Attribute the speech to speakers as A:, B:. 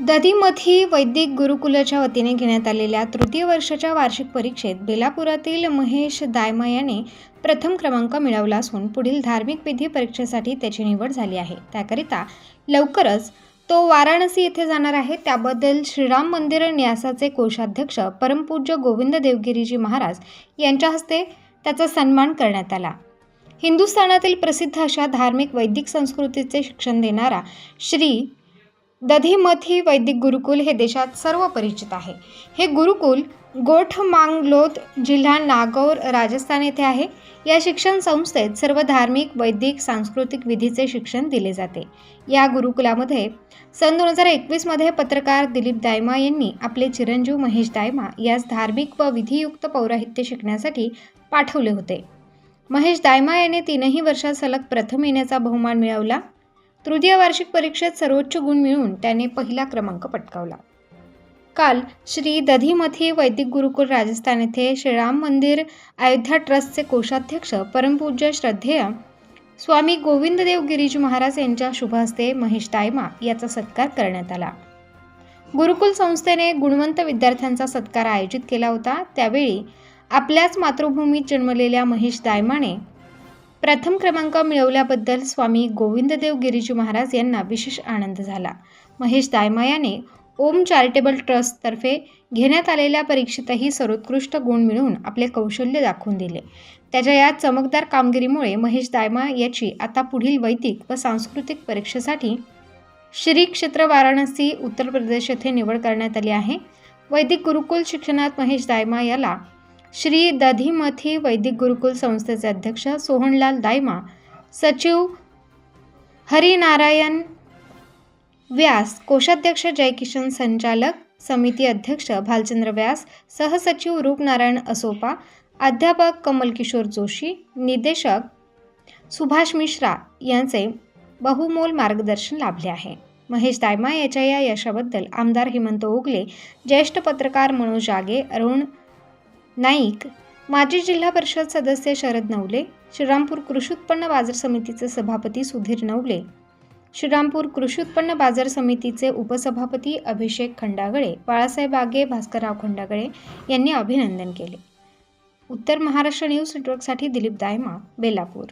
A: दधीमथी वैदिक गुरुकुलाच्या वतीने घेण्यात आलेल्या तृतीय वर्षाच्या वार्षिक परीक्षेत बेलापुरातील महेश दायमा याने प्रथम क्रमांक मिळवला असून पुढील धार्मिक विधी परीक्षेसाठी त्याची निवड झाली आहे. त्याकरिता लवकरच तो वाराणसी येथे जाणार आहे. त्याबद्दल श्रीराम मंदिर न्यासाचे कोषाध्यक्ष परमपूज्य गोविंद देवगिरीजी महाराज यांच्या हस्ते त्याचा सन्मान करण्यात आला. हिंदुस्थानातील प्रसिद्ध अशा धार्मिक वैदिक संस्कृतीचे शिक्षण देणारा श्री दधीमथी वैदिक गुरुकुल हे देशात सर्व परिचित आहे. हे गुरुकुल गोठमांगलोद जिल्हा नागौर राजस्थान येथे आहे. या शिक्षण संस्थेत सर्व धार्मिक वैदिक सांस्कृतिक विधीचे शिक्षण दिले जाते. या गुरुकुलामध्ये सन दोन हजार एकवीसमध्ये पत्रकार दिलीप दायमा यांनी आपले चिरंजीव महेश दायमा यास धार्मिक व विधियुक्त पौराहित्य शिकण्यासाठी पाठवले होते. महेश दायमा याने तीनही वर्षात सलग प्रथम येण्याचा बहुमान मिळवला. तृतीय वार्षिक परीक्षेत सर्वोच्च गुण मिळवून त्याने पहिला क्रमांक पटकावला. काल श्री दधीमथी वैदिक गुरुकुल राजस्थान येथे श्रीराम मंदिर अयोध्या ट्रस्टचे कोषाध्यक्ष परमपूज्य श्रद्धेय स्वामी गोविंददेव गिरीजी महाराज यांच्या शुभहस्ते महेश दायमा याचा सत्कार करण्यात आला. गुरुकुल संस्थेने गुणवंत विद्यार्थ्यांचा सत्कार आयोजित केला होता. त्यावेळी आपल्याच मातृभूमीत जन्मलेल्या महेश दायमाने प्रथम क्रमांक मिळवल्याबद्दल स्वामी गोविंददेव गिरीजी महाराज यांना विशेष आनंद झाला. महेश दायमा याने ओम चॅरिटेबल ट्रस्टतर्फे घेण्यात आलेल्या परीक्षेतही सर्वोत्कृष्ट गुण मिळवून आपले कौशल्य दाखवून दिले. त्याच्या या चमकदार कामगिरीमुळे महेश दायमा याची आता पुढील वैदिक व सांस्कृतिक परीक्षेसाठी श्री क्षेत्र वाराणसी उत्तर प्रदेश येथे निवड करण्यात आली आहे. वैदिक गुरुकुल शिक्षणात महेश दायमा याला श्री दधीमथी वैदिक गुरुकुल संस्थेचे अध्यक्ष सोहनलाल दायमा सचिव हरिनारायण व्यास कोषाध्यक्ष जयकिशन संचालक समिती अध्यक्ष भालचंद्र व्यास सहसचिव रूपनारायण असोपा अध्यापक कमलकिशोर जोशी निदेशक सुभाष मिश्रा यांचे बहुमोल मार्गदर्शन लाभले आहे. महेश दायमा याच्या या यशाबद्दल आमदार हेमंत ओगले ज्येष्ठ पत्रकार मनोज जागे अरुण नाईक माजी जिल्हा परिषद सदस्य शरद नवले श्रीरामपूर कृषी उत्पन्न बाजार समितीचे सभापती सुधीर नवले श्रीरामपूर कृषी उत्पन्न बाजार समितीचे उपसभापती अभिषेक खंडागळे बाळासाहेब आगे भास्करराव खंडागळे यांनी अभिनंदन केले. उत्तर महाराष्ट्र न्यूज नेटवर्कसाठी दिलीप दायमा बेलापूर.